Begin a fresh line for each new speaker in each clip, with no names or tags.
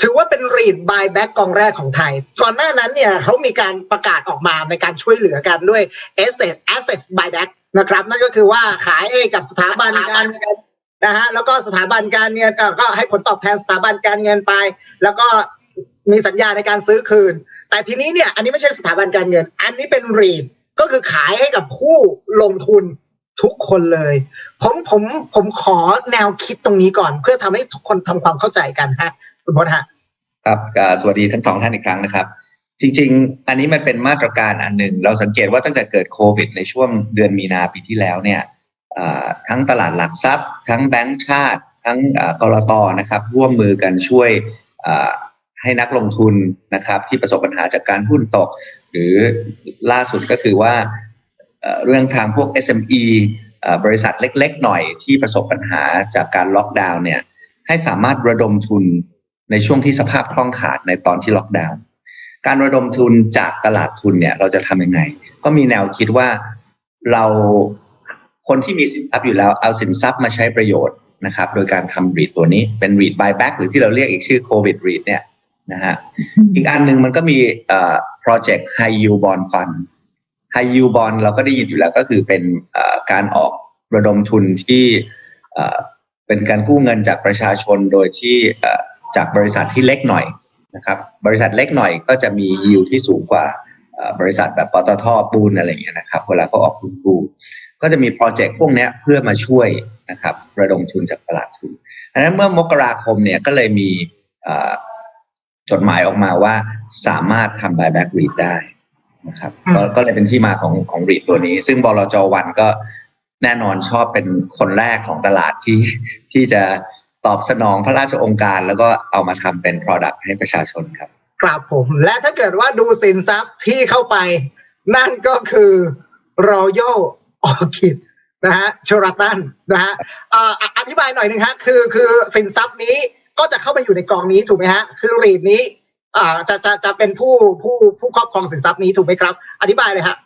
ถือว่าเป็นรีดบายแบ็กกองแรกของไทย ก่อนหน้านั้นเนี่ยเขามีการประกาศออกมาในการช่วยเหลือกันด้วย asset asset buyback นะครับ นั่นก็คือว่าขายให้กับสถาบันการนนะฮะแล้วก็สถาบันการเงินเอ่อก็ให้ผลตอบแทนสถาบันการเงินไป แล้วก็มีสัญญาในการซื้อคืน แต่ทีนี้เนี่ยอันนี้ไม่ใช่สถาบันการเงิน อันนี้เป็นรีดก็คือขายให้กับผู้ลงทุนทุกคนเลย ผมผมผมขอแนวคิดตรงนี้ก่อน เพื่อทำให้ทุกคนทำความเข้าใจกันฮะ คุณพจน์ฮะ
ครับสวัสดีทั้งสองท่านอีกครั้งนะครับ จริง ๆ อันนี้มันเป็นมาตรการอันหนึ่ง เราสังเกตว่าตั้งแต่เกิดโควิด ในช่วงเดือนมีนาปีที่แล้วเนี่ยทั้งตลาดหลักทรัพย์ ทั้งแบงก์ชาติ ทั้งกรตนะครับร่วมมือกันช่วยให้นักลงทุนนะครับที่ประสบปัญหาจากการหุ้นตก หรือล่าสุดก็คือว่าเรื่องทางพวก SME เอ่อบริษัทเล็ก ๆ หน่อยที่ประสบปัญหาจากการล็อกดาวน์เนี่ยให้สามารถระดมทุน ในช่วงที่สภาพคล่องขาดในตอนที่ล็อกดาวน์การระดมทุนจากตลาดทุนเนี่ย เราจะทำยังไง ก็มีแนวคิดว่าเราคนที่มีสินทรัพย์อยู่แล้วเอาสินทรัพย์มาใช้ประโยชน์นะครับ โดยการทำรีดตัวนี้เป็น read buyback หรือที่เราเรียกอีกชื่อ covid read เนี่ยนะฮะอีกอันหนึ่งมันก็มีเอ่อ project high yield bond fund high yield bond เราก็ได้ยินอยู่แล้วก็คือเป็นเอ่อการออกระดมทุนที่เอ่อเป็นการกู้เงินจากประชาชนโดยที่เอ่อ จากบริษัทที่เล็กหน่อยนะครับ บริษัทเล็กหน่อยก็จะมี yield ที่สูงกว่าเอ่อบริษัทแบบปตทปูนอะไรอย่างเงี้ยนะครับ เวลาเขาออกทุนกู้ก็จะมีโปรเจกต์พวกเนี้ยเพื่อมาช่วยนะครับระดมทุนจากตลาดทุนอันนั้นเมื่อมกราคมเนี่ยก็เลยมีเอ่อจดหมายออกมาว่าสามารถทำ buyback REIT ได้นะครับ
อืม
ก็ก็เลยเป็นที่มาของของ REIT ตัวนี้ ซึ่งบลจวันก็แน่นอนชอบเป็นคนแรกของตลาดที่ที่จะ ตอบสนองพระราชองค์การ แล้วก็เอามาทำเป็น product ให้ประชาชนครับ
ครับผม และถ้าเกิดว่าดูสินทรัพย์ที่เข้าไป นั่นก็คือ Royal Orchid นะฮะชรัตันนะฮะเอ่ออะอธิบายหน่อยหนึงฮะคือคือสินทรัพย์นี้ก็จะเข้าไปอยู่ในกองนี้ถูกไหมฮะ คือรีดนี้อ่าจะจะจะเป็นผู้ผู้ผู้ครอบครองสินทรัพย์นี้ถูกไหมครับ อธิบายเลยฮะ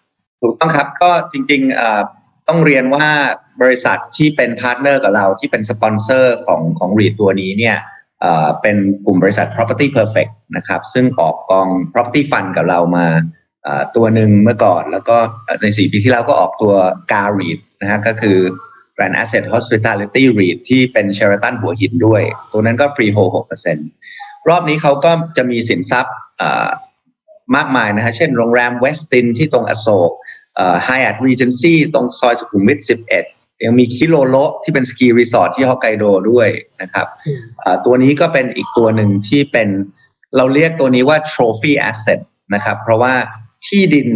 ถูกต้องครับก็จริงๆเอ่อ ต้องเรียนว่าบริษัทที่เป็นพาร์ทเนอร์กับเราที่เป็นสปอนเซอร์ของของ REIT ตัวนี้เนี่ยเป็นกลุ่มบริษัท Property Perfect นะครับ ซึ่งออกกอง Property Fund กับเรามาตัวหนึ่งเมื่อก่อน แล้วก็เอ่อใน4ปีที่แล้วก็ออกตัว GAR REIT นะฮะก็คือ Grand Asset Hospitality REIT ที่เป็น Sheraton หัวหินด้วย ตัวนั้นก็ Freehold 6%รอบนี้เขาก็จะมีสินทรัพย์มากมายนะฮะเช่นโรงแรมเวสตินที่ตรงอโศก ไฮแอทรีเจนซี่ตรงซอยสุขุมวิท 11 ยังมีคิโลโลที่เป็นสกีรีสอร์ทที่ฮอกไกโดด้วยนะครับอ่าตัวนี้ก็เป็นอีกตัวหนึ่งที่เป็นเราเรียกตัวนี้ว่า trophy asset นะครับเพราะว่าที่ดิน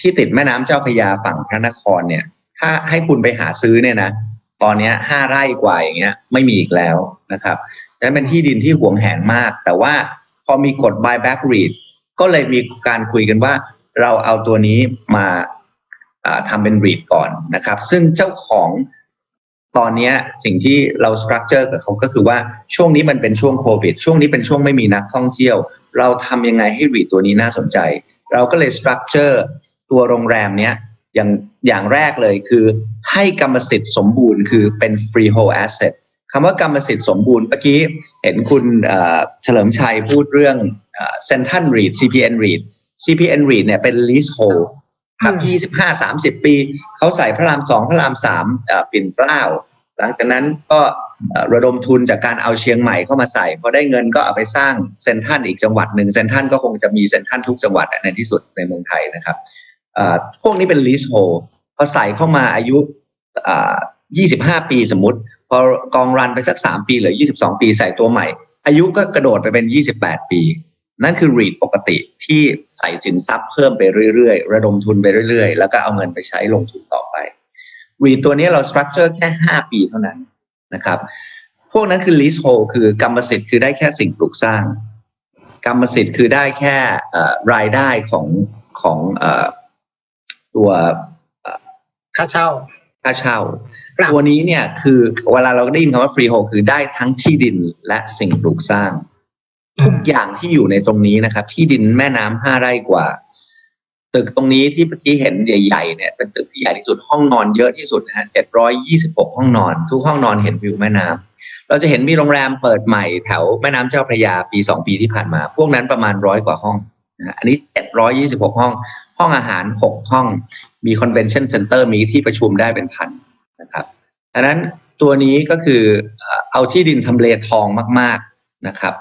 ที่ติดแม่น้ำเจ้าพระยาฝั่งพระนครเนี่ยถ้าให้คุณไปหาซื้อเนี่ยนะตอนเนี้ยห้าไร่กว่าอย่างเงี้ยไม่มีอีกแล้วนะครับดังนั้นเป็นที่ดินที่หวงแหนมาก แต่ว่าพอมีกฎ buyback REIT ก็เลยมีการคุยกันว่าเราเอาตัวนี้มา อ่าทำเป็น REIT ก่อนนะครับ ซึ่งเจ้าของตอนนี้สิ่งที่เรา structure กับเขาก็คือว่าช่วงนี้มันเป็นช่วงโควิดช่วงนี้เป็นช่วงไม่มีนักท่องเที่ยว เราทำยังไงให้ REIT ตัวนี้น่าสนใจ เราก็เลย structure ตัวโรงแรมเนี้ยอย่างอย่างแรกเลยคือให้กรรมสิทธิ์สมบูรณ์คือเป็น freehold asset คำว่ากรรมสิทธิ์สมบูรณ์เมื่อกี้เห็นคุณเฉลิมชัยพูดเรื่องเซนทันรีด CPN REIT CPN REIT เนี่ยเป็น leasehold ครับ
อืม
ยี่สิบห้าสามสิบปี เขาใส่พระรามสองพระรามสามเอ่อปิ่นเกล้า หลังจากนั้นก็เอ่อระดมทุนจากการเอาเชียงใหม่เข้ามาใส่พอได้เงินก็เอาไปสร้างเซนทรันอีกจังหวัดหนึ่งเซนทรันก็คงจะมีเซนทรันทุกจังหวัดอะในที่สุดในเมืองไทยนะครับเอ่อพวกนี้เป็น leasehold พอใส่เข้ามาอายุอ่า25ปีสมมติ พอกองรันไปสัก3ปีหรือ22ปีใส่ตัวใหม่ อายุก็กระโดดไปเป็น28ปี นั่นคือ REIT ปกติที่ใส่สินทรัพย์เพิ่มไปเรื่อยๆ ระดมทุนไปเรื่อยๆ แล้วก็เอาเงินไปใช้ลงทุนต่อไป REIT ตัวนี้เรา structure แค่ 5 ปีเท่านั้นนะครับ พวกนั้นคือ leasehold คือกรรมสิทธิ์คือได้แค่สิ่งปลูกสร้าง กรรมสิทธิ์คือได้แค่เอ่อรายได้ของของเอ่อตัว
ค่าเช่า
ค่าเช่า
ครับ
ตัวนี้เนี่ยคือเวลาเราได้ยินคำว่า freehold คือได้ทั้งที่ดินและสิ่งปลูกสร้าง ทุกอย่างที่อยู่ในตรงนี้นะครับ ที่ดินแม่น้ำห้าไร่กว่า ตึกตรงนี้ที่เมื่อกี้เห็นใหญ่ๆเนี่ยเป็นตึกที่ใหญ่ที่สุดห้องนอนเยอะที่สุดนะฮะเจ็ดร้อยยี่สิบหกห้องนอน ทุกห้องนอนเห็นวิวแม่น้ำเราจะเห็นมีโรงแรมเปิดใหม่แถวแม่น้ำเจ้าพระยาปีสองปีที่ผ่านมา พวกนั้นประมาณร้อยกว่าห้องนะอันนี้เจ็ดร้อยี่สิบหกห้อง ห้องอาหารหกห้อง มีคอนเวนชั่นเซ็นเตอร์มีที่ประชุมได้เป็นพันนะครับดังนั้นตัวนี้ก็คือเอาที่ดินทำเลทองมาก ๆนะครับ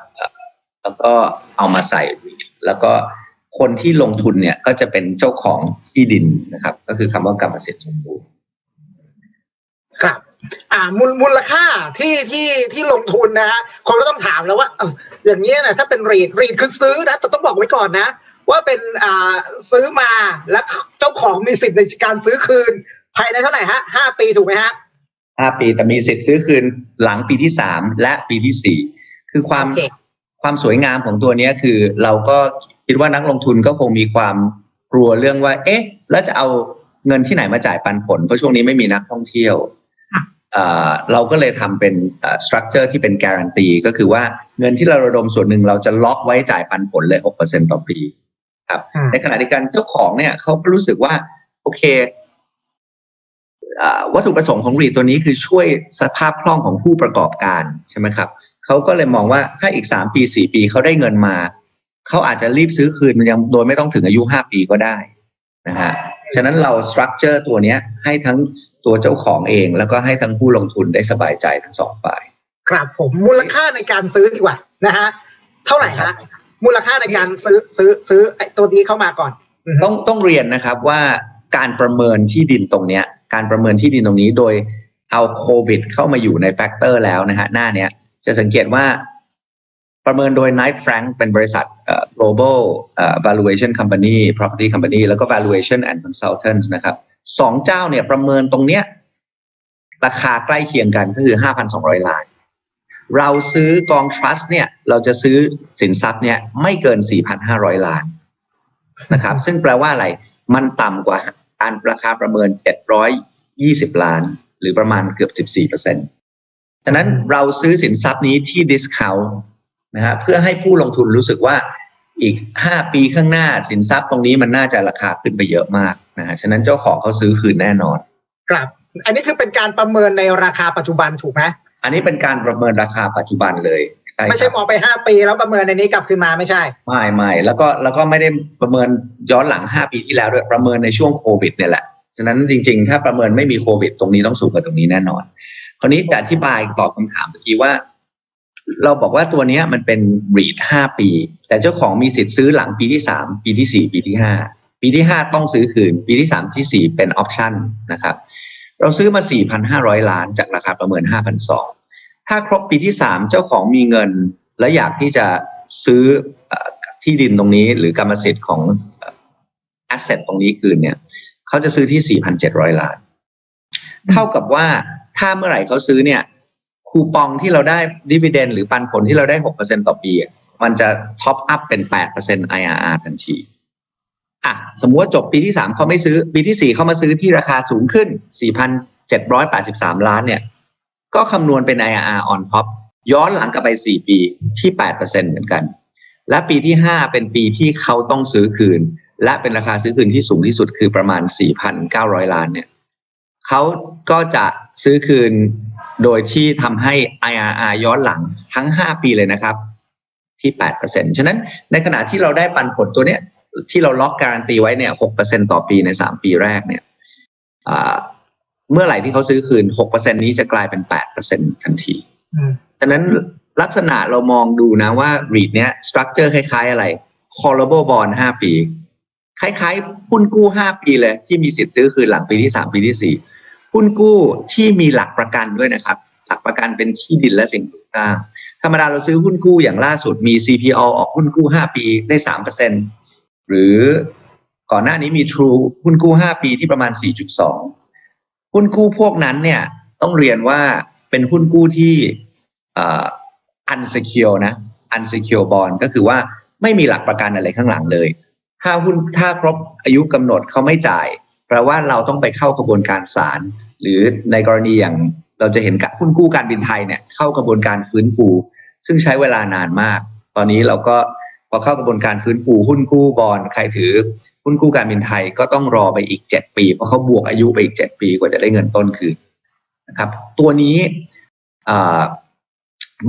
แล้วก็เอามาใส่ แล้วก็คนที่ลงทุนเนี่ยก็จะเป็นเจ้าของที่ดินนะครับ ก็คือคำว่ากรรมสิทธิ์สมบูรณ์
ครับอ่ามูลมูลค่าที่ที่ที่ลงทุนนะฮะคนก็ต้องถามแล้วว่าเอาอย่างนี้ยนะถ้าเป็นรีดรีดคือซื้อนะแต่ต้องบอกไว้ก่อนนะ ว่าเป็นอ่าซื้อมาแล้วเจ้าของมีสิทธิ์ในการซื้อคืน ภายในเท่าไหร่ฮะห้าปีถูกไหมฮะ
ห้าปีแต่มีสิทธิ์ซื้อคืนหลังปีที่สามและปีที่สี่คือความ
โอเค
ความสวยงามของตัวเนี้ยคือเราก็คิดว่านักลงทุนก็คงมีความกลัวเรื่องว่า เอ๊ะ แล้วจะเอาเงินที่ไหนมาจ่ายปันผล เพราะช่วงนี้ไม่มีนักท่องเที่ยวเอ่อเราก็เลยทำเป็นสตรัคเจอร์ที่เป็นการันตีก็คือว่าเงินที่เราระดมส่วนหนึ่งเราจะล็อกไว้จ่ายปันผลเลยหกเปอร์เซ็นต่อปี ครับ
อืม
ในขณะเดียวกันเจ้าของเนี่ยเขาก็รู้สึกว่า โอเคอ่าวัตถุประสงค์ของรีตัวนี้คือช่วยสภาพคล่องของผู้ประกอบการใช่ไหมครับ เขาก็เลยมองว่าถ้าอีกสามปีสี่ปีเขาได้เงินมา เขาอาจจะรีบซื้อคืนมันยังโดยไม่ต้องถึงอายุห้าปีก็ได้นะฮะฉะนั้นเราสตรัคเจอร์ตัวเนี้ยให้ทั้งตัวเจ้าของเอง แล้วก็ให้ทั้งผู้ลงทุนได้สบายใจทั้งสองฝ่าย
ครับผมมูลค่าในการซื้อดีกว่านะฮะเท่าไหร่ฮะมูลค่าในการซื้อซื้อซื้อไอ้ตัวนี้เข้ามาก่อนอืม
ต้องต้องเรียนนะครับว่าการประเมินที่ดินตรงเนี้ย การประเมินที่ดินตรงนี้โดยเอาโควิดเข้ามาอยู่ในแฟกเตอร์แล้วนะฮะหน้าเนี้ย จะสังเกตว่าประเมินโดย Knight Frank เป็นบริษัท global valuation company property company แล้วก็ valuation and consultants นะครับสองเจ้าเนี่ยประเมินตรงเนี้ยราคาใกล้เคียงกันก็คือ 5,200 ล้าน เราซื้อกอง trust เนี่ย เราจะซื้อสินทรัพย์เนี่ยไม่เกิน 4,500 ล้านนะครับ ซึ่งแปลว่าอะไร มันต่ำกว่าการราคาประเมิน 720 ล้าน หรือประมาณเกือบ 14เปอร์เซ็นต์ ฉะนั้นเราซื้อสินทรัพย์นี้ที่ discount นะฮะเพื่อให้ผู้ลงทุนรู้สึกว่าอีก 5 ปีข้างหน้าสินทรัพย์ตรงนี้มันน่าจะราคาขึ้นไปเยอะมากนะฮะฉะนั้นเจ้าของเขาซื้อคืนแน่นอน
ครับ อันนี้คือเป็นการประเมินในราคาปัจจุบันถูกไหม
อันนี้เป็นการประเมินราคาปัจจุบันเลยใช่
ไม่
ค
ใช่
รับ
มองไปห้าปีแล้วประเมินในนี้กลับคืนมาไม่ใช่
ไม่ไม่แล้วก็แล้วก็ไม่ได้ประเมินย้อนหลัง5ปีที่แล้วด้วยประเมินในช่วงโควิดเนี่ยแหละฉะนั้นจริง ๆ ถ้าประเมินไม่มีโควิด ตรงนี้ต้องสูงกว่าตรงนี้แน่นอน คราวนี้จะอธิบายตอบคำถามเมื่อกี้ว่า เราบอกว่าตัวเนี้ยมันเป็น REIT 5ปี แต่เจ้าของมีสิทธิ์ซื้อหลังปีที่3ปีที่4ปีที่5ปีที่5ต้องซื้อคืน ปีที่3ที่4เป็นออปชั่นนะครับ เราซื้อมา4,500ล้านจากราคาประเมิน5,200ถ้าครบปีที่3เจ้าของมีเงิน และอยากที่จะซื้อที่ดินตรงนี้ หรือกรรมสิทธิ์ของแอสเซทตรงนี้คืนเนี่ยเขาจะซื้อที่4,700ล้าน เท่ากับว่า ถ้าเมื่อไหร่เขาซื้อเนี่ย คูปองที่เราได้ดิว i เดนหรือปันผลที่เราได้6%ต่อปี มันจะท็อปอัพเป็น8% IRR ทันทีอะสมมติว่าจบปีที่3เขาไม่ซื้อ ปีที่4เขามาซื้อที่ราคาสูงขึ้น4,783ล้านเนี่ย ก็คำนวณเป็น IRR on top ย้อนหลังกลับไป4ปีที่8%เปอร์เซ็นเหมือนกัน และปีที่5เป็นปีที่เขาต้องซื้อคืน และเป็นราคาซื้อคืนที่สูงที่สุดคือประมาณ4,900ล้านเนี่ยเขาก็จะ ซื้อคืนโดยที่ทำให้ IRR ย้อนหลังทั้ง 5 ปีเลยนะครับ ที่8%ฉะนั้นในขณะที่เราได้ปันผลตัวเนี้ยที่เราล็อกการันตีไว้เนี่ย6%ต่อปีใน 3 ปีแรกเนี่ยอ่าเมื่อไหร่ที่เขาซื้อคืน 6%นี้จะกลายเป็น 8%ทันที
อืม
ฉะนั้นลักษณะเรามองดูนะว่า REIT เนี้ยสตรัคเจอร์คล้าย ๆ อะไร callable bond 5 ปี คล้าย ๆ หุ้นกู้ 5 ปีเลย ที่มีสิทธิ์ซื้อคืนหลังปีที่ 3 ปีที่ 4 หุ้นกู้ที่มีหลักประกันด้วยนะครับ หลักประกันเป็นที่ดินและสิ่งปลูกสร้างธรรมดาเราซื้อหุ้นกู้อย่างล่าสุดมี CPO ออกหุ้นกู้ 5 ปีได้3%หรือก่อนหน้านี้มี True หุ้นกู้ 5 ปีที่ประมาณ 4.2 หุ้นกู้พวกนั้นเนี่ยต้องเรียนว่าเป็นหุ้นกู้ที่อ่อ unsecure นะ unsecure bond ก็คือว่าไม่มีหลักประกันอะไรข้างหลังเลย ถ้าหุ้นถ้าครบอายุกำหนดเขาไม่จ่าย แปลว่าเราต้องไปเข้ากระบวนการศาลหรือในกรณีอย่างเราจะเห็นกับหุ้นกู้การบินไทยเนี่ยเข้ากระบวนการฟื้นฟู ซึ่งใช้เวลานานมาก ตอนนี้เราก็พอเข้ากระบวนการฟื้นฟูหุ้นกู้บอลใครถือหุ้นกู้การบินไทยก็ต้องรอไปอีกเจ็ดปี เพราะเขาบวกอายุไปอีกเจ็ดปีกว่าจะได้เงินต้นคืนนะครับ ตัวนี้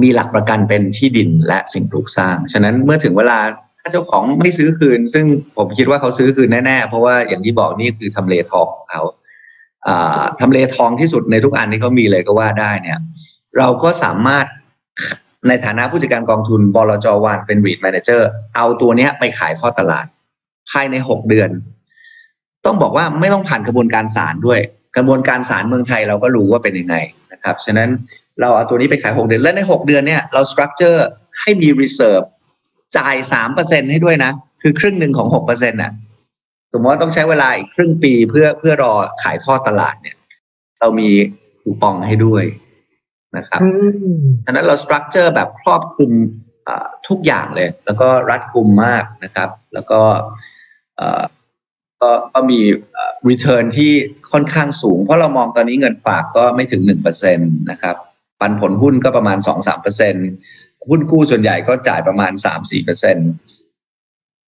มีหลักประกันเป็นที่ดินและสิ่งปลูกสร้าง ฉะนั้นเมื่อถึงเวลา ถ้าเจ้าของไม่ซื้อคืน ซึ่งผมคิดว่าเขาซื้อคืนแน่ๆ เพราะว่าอย่างที่บอกนี่คือทำเลทองของเขาอ่าทำเลทองที่สุดในทุกอันที่เขามีเลยก็ว่าได้เนี่ย เราก็สามารถในฐานะผู้จัดการกองทุนบลจวันเป็น REIT Manager เอาตัวเนี้ยไปขายทอดตลาด ภายในหกเดือน ต้องบอกว่าไม่ต้องผ่านกระบวนการศาลด้วย กระบวนการศาลเมืองไทยเราก็รู้ว่าเป็นยังไงนะครับ ฉะนั้นเราเอาตัวนี้ไปขายหกเดือน และในหกเดือนเนี่ยเราสตรัคเจอร์ให้มี reserve จ่ายสามเปอร์เซ็นให้ด้วยนะ คือครึ่งหนึ่งของหกเปอร์เซ็นต์น่ะ สมมติว่าต้องใช้เวลาอีกครึ่งปีเพื่อเพื่อรอขายทอดตลาดเนี่ย เรามีคูปองให้ด้วยนะครับ
อืม
ฉะนั้นเราสตรัคเจอร์แบบครอบคลุมเอ่อทุกอย่างเลย แล้วก็รัดกุมมากนะครับ แล้วก็เอ่อก็ก็มีเอ่อ return ที่ค่อนข้างสูง เพราะเรามองตอนนี้เงินฝากก็ไม่ถึงหนึ่งเปอร์เซ็นตนะครับ ปันผลหุ้นก็ประมาณสองสามเปอร์เซ็น หุ้นกู้ส่วนใหญ่ก็จ่ายประมาณสามสี่เปอร์เซ็น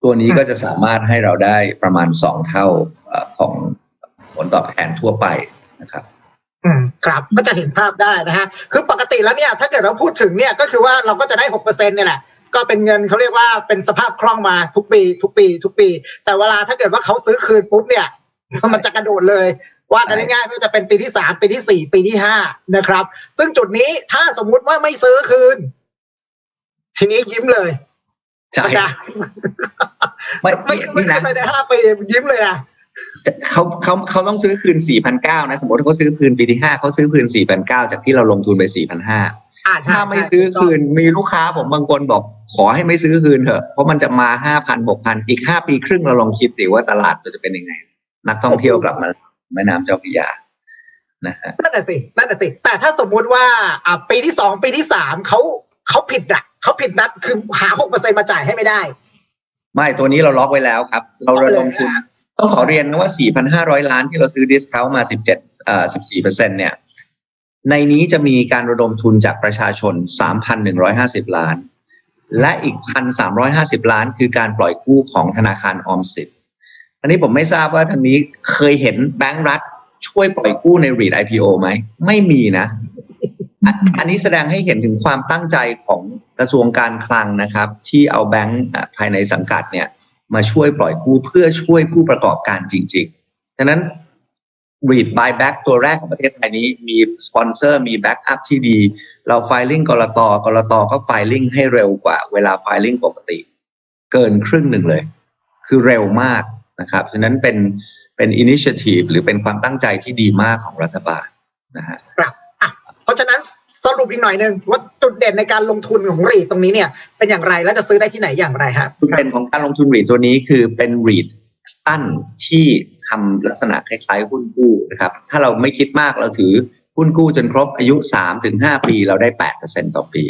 ตัวนี้ก็จะสามารถให้เราได้ประมาณสองเท่าของผลตอบแทนทั่วไปนะครับ
อืมครับก็จะเห็นภาพได้นะฮะคือปกติแล้วเนี่ย ถ้าเกิดเราพูดถึงเนี่ยก็คือว่าเราก็จะได้หกเปอร์เซ็นเนี่ยแหละก็เป็นเงินเขาเรียกว่าเป็นสภาพคล่องมาทุกปี ทุกปี ทุกปี แต่เวลาถ้าเกิดว่าเขาซื้อคืนปุ๊บเนี่ย มันจะกระโดดเลย ว่ากันง่ายๆไม่ว่าจะเป็นปีที่สามปีที่สี่ปีที่ห้านะครับ ซึ่งจุดนี้ถ้าสมมุติว่าไม่ซื้อคืน ทีนี้ยิ้มเลย
ใช่
นะ
ไม่
ไม่
นี่
ไม่
นี่
ขึ้น
นะ
ไปในห้าปียิ้มเลยนะ
เขาเขาเขาต้องซื้อคืน4,900นะ สมมติเขาซื้อคืนปีที่5เขาซื้อคืน4,900จากที่เราลงทุนไป4,500
อ่าใช่
ถ้าไม่ซื้อคืนมีลูกค้าผมบางคนบอกขอให้ไม่ซื้อคืนเถอะ เพราะมันจะมา5,000 6,000อีก5ปีครึ่งเราลองคิดสิว่าตลาดมันจะเป็นยังไง นักท่องเที่ยวกลับมาแม่น้ำเจ้าพระยานะฮะ
นั่นแหะสินั่นแหะสิ แต่ถ้าสมมุติว่าอ่าปีที่สองปีที่สามเขาเขาผิดอะ เขาผิดนัดคือหาหกเปอร์เซ็นมาจ่ายให้ไม่ได้
ไม่ตัวนี้เราล็อกไว้แล้วครับ เราระดมทุนต้องขอเรียนนะว่า 4,500 ล้านที่เราซื้อดิสคาวมา 17เอ่อ14เปอร์เซ็นเนี่ย ในนี้จะมีการระดมทุนจากประชาชน 3,150 ล้าน และอีก 1,350 ล้าน คือการปล่อยกู้ของธนาคารออมสินอันนี้ผมไม่ทราบว่าทางนี้เคยเห็นแบงก์รัฐช่วยปล่อยกู้ใน REIT IPO ไหม ไม่มีนะ อันอันนี้แสดงให้เห็นถึงความตั้งใจของกระทรวงการคลังนะครับ ที่เอาแบงก์อะภายในสังกัดเนี่ยมาช่วยปล่อยกู้เพื่อช่วยผู้ประกอบการจริงๆ ฉะนั้น REIT buyback ตัวแรกของประเทศไทยนี้มีสปอนเซอร์มีแบ็กอัพที่ดี เราไฟลิ่งกรตกรตก็ไฟลิ่งให้เร็วกว่า เวลาไฟลิ่งปกติ เกินครึ่งหนึ่งเลย คือเร็วมากนะครับฉะนั้นเป็นเป็นอินิช i ทีฟหรือเป็นความตั้งใจที่ดีมากของรัฐบาลนะฮะ
เพราะฉะนั้นสรุปอีกหน่อยหนึ่งว่าจุดเด่นในการลงทุนของรีตตรงนี้เนี่ยเป็นอย่างไรและจะซื้อได้ที่ไหนอย่างไรครับ
จุดเด่นของการลงทุน REIT ตัวนี้คือเป็น REIT สั้นที่ทำลักษณะคล้ายๆหุ้นกู้นะครับ ถ้าเราไม่คิดมากเราถือหุ้นกู้จนครบอายุ3-5ปีเราได้8%ต่อปี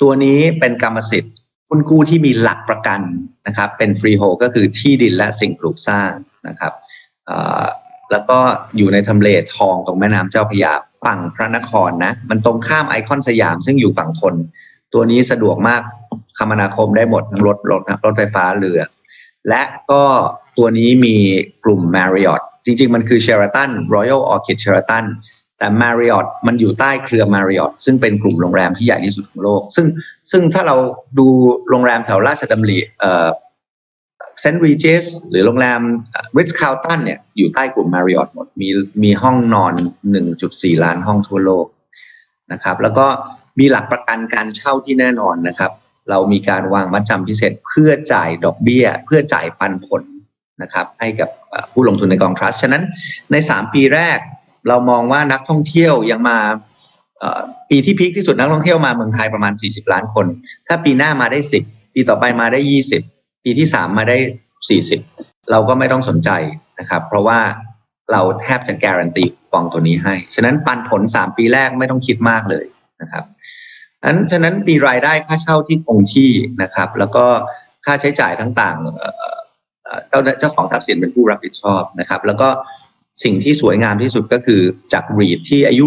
ตัวนี้เป็นกรรมสิทธิ์หุ้นกู้ที่มีหลักประกันนะครับ เป็นฟรีโฮก็คือที่ดินและสิ่งปลูกสร้างนะครับแล้วก็อยู่ในทำเลทองตรงแม่น้ำเจ้าพระยา ฝั่งพระนครนะ มันตรงข้ามไอคอนสยามซึ่งอยู่ฝั่งทน ตัวนี้สะดวกมากคมนาคมได้หมดทั้งรถรถรถไฟฟ้าเรือ และก็ตัวนี้มีกลุ่ม Marriott จริง ๆ มันคือ Sheraton Royal Orchid Sheraton แต่ Marriott มันอยู่ใต้เครือ Marriott ซึ่งเป็นกลุ่มโรงแรมที่ใหญ่ที่สุดของโลก ซึ่งซึ่งถ้าเราดูโรงแรมแถวราชดำริเอ่อ เซนต์รีเจสหรือโรงแรมริทซ์คาลตันเนี่ยอยู่ใต้กลุ่ม Marriott หมดมีมีห้องนอน 1.4 ล้านห้องทั่วโลกนะครับแล้วก็มีหลักประกันการเช่าที่แน่นอนนะครับ เรามีการวางมัดจำพิเศษเพื่อจ่ายดอกเบี้ย เพื่อจ่ายปันผลนะครับให้กับผู้ลงทุนในกองทรัสต์ฉะนั้นใน 3 ปีแรกเรามองว่านักท่องเที่ยวยังมาปีที่พีคที่สุดนักท่องเที่ยวมาเมืองไทยประมาณ 40 ล้านคน ถ้าปีหน้ามาได้ 10 ปีต่อไปมาได้ 20 ปีที่3มมาได้40เราก็ไม่ต้องสนใจนะครับ เพราะว่าเราแทบจะการันตีฟองตัวนี้ให้ ฉะนั้นปันผล3ปีแรกไม่ต้องคิดมากเลยนะครับนั้นฉะนั้นมีรายได้ค่าเช่าที่คงที่นะครับ แล้วก็ค่าใช้จ่ายต่างๆเอ่อเอ่อเจ้าเจ้าของทรัพย์สินเป็นผู้รับผิดชอบนะครับ แล้วก็สิ่งที่สวยงามที่สุดก็คือจากรีดที่อายุ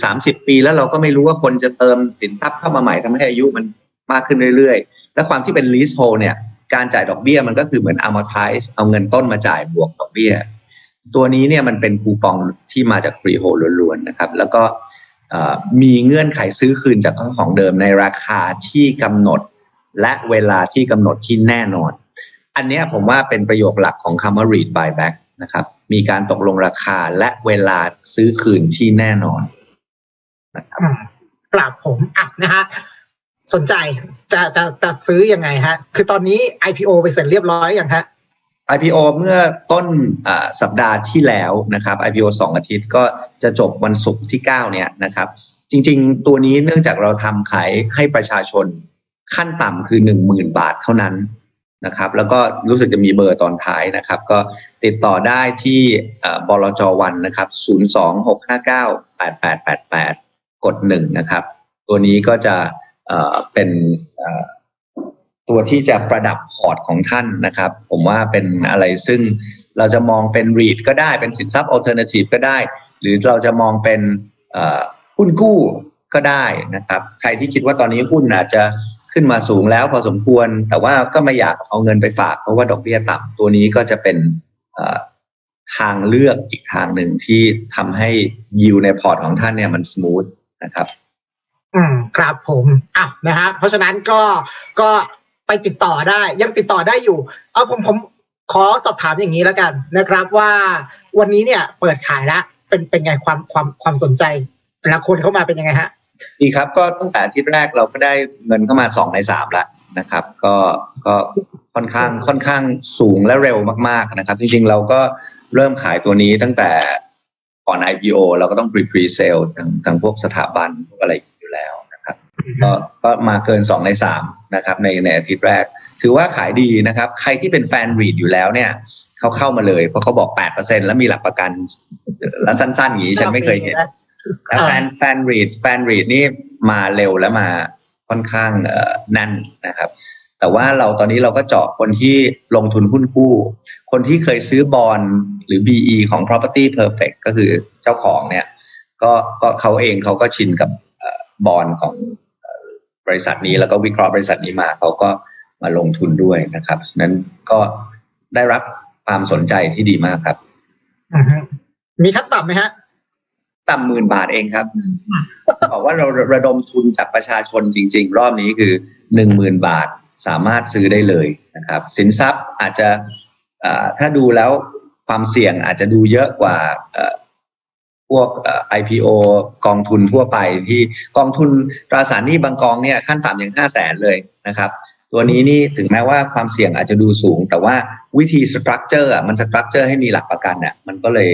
20-30 ปี แล้วเราก็ไม่รู้ว่าคนจะเติมสินทรัพย์เข้ามาใหม่ทำให้อายุมันมากขึ้นเรื่อยๆ และความที่เป็น leasehold เนี่ย การจ่ายดอกเบี้ยมันก็คือเหมือน amortize เอาเงินต้นมาจ่ายบวกดอกเบี้ย ตัวนี้เนี่ยมันเป็นคูปองที่มาจาก freehold ล้วนๆนะครับ แล้วก็มีเงื่อนไขซื้อคืนจากเจ้าของเดิมในราคาที่กำหนด และเวลาที่กำหนดที่แน่นอน อันนี้ผมว่าเป็นประโยคหลักของคำว่า read buyback นะครับ มีการตกลงราคาและเวลาซื้อคืนที่แน่นอนนะครับ
กราบผมอะนะฮะ สนใจจะจะจะซื้อยังไงฮะ คือตอนนี้ IPO ไปเสร็จเรียบร้อยอย่างฮะ
IPO เมื่อต้นสัปดาห์ที่แล้วนะครับ IPO สองอาทิตย์ก็จะจบวันศุกร์ที่ 9 เนี่ยนะครับ จริง ๆ ตัวนี้เนื่องจากเราทำขายให้ประชาชนขั้นต่ำคือ 10,000 บาทเท่านั้นนะครับ แล้วก็รู้สึกจะมีเบอร์ตอนท้ายนะครับ ก็ติดต่อได้ที่บลจวันนะครับ 026598888 กด 1 นะครับ ตัวนี้ก็จะ เป็นตัวที่จะประดับพอร์ตของท่านนะครับ ผมว่าเป็นอะไรซึ่งเราจะมองเป็น REIT ก็ได้เป็นสินทรัพย์ alternative ก็ได้ หรือเราจะมองเป็นหุ้นกู้ก็ได้นะครับ ใครที่คิดว่าตอนนี้หุ้นอาจจะขึ้นมาสูงแล้วพอสมควร แต่ว่าก็ไม่อยากเอาเงินไปฝาก เพราะว่าดอกเบี้ยต่ำตัวนี้ก็จะเป็นทางเลือกอีกทางหนึ่งที่ทำให้ยิวในพอร์ตของท่านเนี่ยมันส o t h นะครับ
อืมครับผมอะนะฮะเพราะฉะนั้นก็ก็ไปติดต่อได้ยังติดต่อได้อยู่ เอาผมผมขอสอบถามอย่างนี้แล้วกันนะครับว่าวันนี้เนี่ยเปิดขายแล้วเป็นเป็นไงความความความสนใจแต่ละคนเข้ามาเป็นยังไงฮะ
ดีครับก็ตั้งแต่อาทิตย์แรกเราก็ได้เงินเข้ามาสองในสามแล้วนะครับ ก็ก็ค่อนข้างค่อนข้างสูงและเร็วมากๆนะครับ จริงๆเราก็เริ่มขายตัวนี้ตั้งแต่ก่อน IPO เราก็ต้อง pre pre sale ทางทางพวกสถาบันพวกอะไร ก็ก็มาเกินสองในสามนะครับในในอาทิตย์แรก ถือว่าขายดีนะครับ ใครที่เป็นแฟนรีดอยู่แล้วเนี่ยเขาเข้ามาเลย เพราะเขาบอกแปดเปอร์เซ็นแล้วมีหลักประกัน แล้วสั้นๆอย่างนี้ฉันไม่เคยเห็นแต่แฟนแฟนรีดแฟนรีดนี่มาเร็วและมาค่อนข้างเอ่อแนั่นนะครับ แต่ว่าเราตอนนี้เราก็เจาะคนที่ลงทุนหุ้นกู้ คนที่เคยซื้อบอลหรือ BE ของ property perfect ก็คือเจ้าของเนี่ย ก็ก็เขาเองเขาก็ชินกับบอลของเอ่อ บริษัทนี้แล้วก็วิเคราะห์บริษัทนี้มาเขาก็มาลงทุนด้วยนะครับฉะนั้นก็ได้รับความสนใจที่ดีมากครับ
อือฮึมีขั้นต่ำไหมฮะ
ต่ำหมื่นบาทเองครับ บอกว่าเราระดมทุนจากประชาชนจริง ๆ รอบนี้คือหนึ่งหมื่นบาทสามารถซื้อได้เลยนะครับ สินทรัพย์อาจจะเอ่อถ้าดูแล้วความเสี่ยงอาจจะดูเยอะกว่าเอ่อ พวกเอ่อ IPO กองทุนทั่วไปที่กองทุนตราสารหนี้บางกองเนี่ยขั้นต่ำอย่างห้าแสนเลยนะครับ ตัวนี้นี่ถึงแม้ว่าความเสี่ยงอาจจะดูสูง แต่ว่าวิธีสตรัคเจอร์อะมันสตรัคเจอร์ให้มีหลักประกันเนี่ยมันก็เลย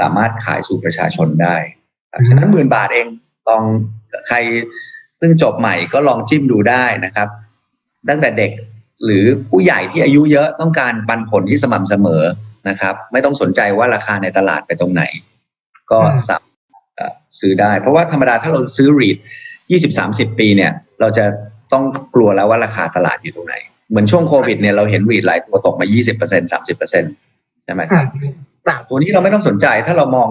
สามารถขายสู่ประชาชนได้ครับฉะนั้นหมื่นบาทเองลองใครเพิ่งจบใหม่ก็ลองจิ้มดูได้นะครับ ตั้งแต่เด็กหรือผู้ใหญ่ที่อายุเยอะต้องการปันผลที่สม่ำเสมอนะครับ ไม่ต้องสนใจว่าราคาในตลาดไปตรงไหน ก็
อืม
สามารถเอ่อซื้อได้ เพราะว่าธรรมดาถ้าเราซื้อรีดยี่สิบสามสิบปีเนี่ย เราจะต้องกลัวแล้วว่าราคาตลาดอยู่ตรงไหน เหมือนช่วงโควิดเนี่ยเราเห็นรีดหลายตัวตกมายี่สิบเปอร์เซ็นสามสิบเปอร์เซ็นใช่ไหมค
อื
รับ
มครับ
ตัวนี้เราไม่ต้องสนใจถ้าเรามอง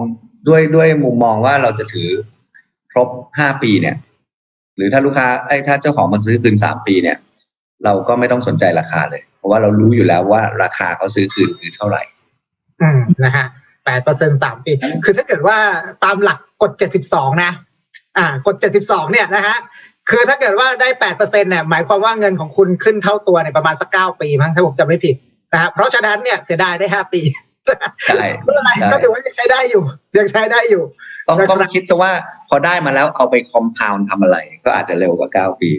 ด้วยด้วยมุมมองว่าเราจะถือครบห้าปีเนี่ย หรือถ้าลูกค้าไอ้ยถ้าเจ้าของมาซื้อคืนสามปีเนี่ย เราก็ไม่ต้องสนใจราคาเลย เพราะว่าเรารู้อยู่แล้วว่าราคาเขาซื้อคืนคือเท่าไหร่
อืมนะฮะ แปดเปอร์เซ็นสามปี คือถ้าเกิดว่าตามหลักกฎเจ็ดสิบสองนะ อ่ากฎเจ็ดสิบสองเนี่ยนะฮะ คือถ้าเกิดว่าได้แปดเปอร์เซ็นเนี่ยหมายความว่าเงินของคุณขึ้นเท่าตัวเนี่ยประมาณสักเก้าปีมั้งถ้าผมจำไม่ผิดนะฮะ เพราะฉะนั้นเนี่ยเสียดายได้ห้าปี
ใช่
ไม่เป็นไร
ใช่
ก็ถือว่ายังใช้ได้อยู่ ยังใช้ได้อยู่
ต้อง
นะครับ
ต้องคิดซะว่าพอได้มาแล้วเอาไปคอมพาวน์ทำอะไร ก็อาจจะเร็วกว่าเก้าปี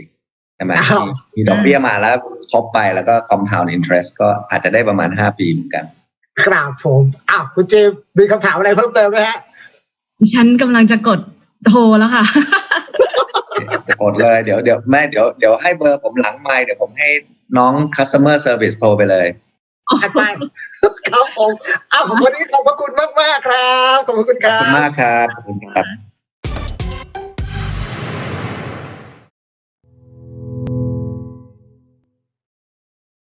ใช่ไหม
อ้าว
มีมีดอกเบี้ยมาแล้วทบไปแล้วก็คอมพาวน์อินเทรสก็อาจจะได้ประมาณห้าปีเหมือนกัน
ครับผมอ้าวคุณเจมส์มีคำถามอะไรเพิ่มเติมไหมฮะ
ดิฉันกำลังจะกดโทรแล้วค่ะ
กดเลยเดี๋ยวเดี๋ยวแม่เดี๋ยวเดี๋ยวให้เบอร์ผมหลังไมค์เดี๋ยวผมให้น้อง customer service โทรไปเลย
ถัดไปครับผมอ้าววันนี้ขอบพระคุณมากมากๆครับ ขอบพระคุณค
ขอบ
รั
คุณ
บ
มากครับขอบคุณครับ